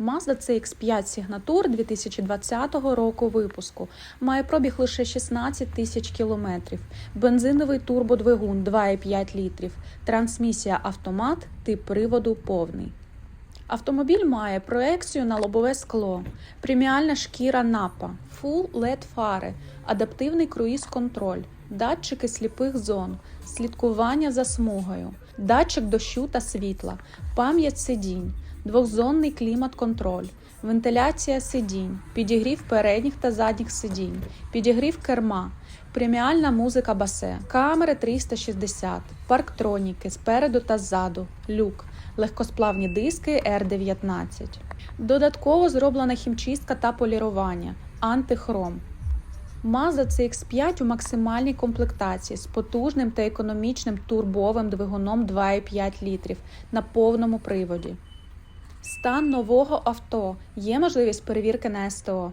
Mazda CX-5 Signature 2020 року випуску. Має пробіг лише 16 тисяч кілометрів, бензиновий турбодвигун 2,5 літрів, трансмісія автомат, тип приводу повний. Автомобіль має проекцію на лобове скло, преміальна шкіра напа, Full LED фари, адаптивний круїз-контроль, датчики сліпих зон, слідкування за смугою, датчик дощу та світла, пам'ять сидінь, двохзонний клімат-контроль, вентиляція сидінь, підігрів передніх та задніх сидінь, підігрів керма, преміальна музика басе, камери 360, парктроніки спереду та ззаду, люк, легкосплавні диски R19. Додатково зроблена хімчистка та полірування, антихром. Mazda CX-5 у максимальній комплектації з потужним та економічним турбовим двигуном 2,5 літрів на повному приводі. Стан нового авто. Є можливість перевірки на СТО.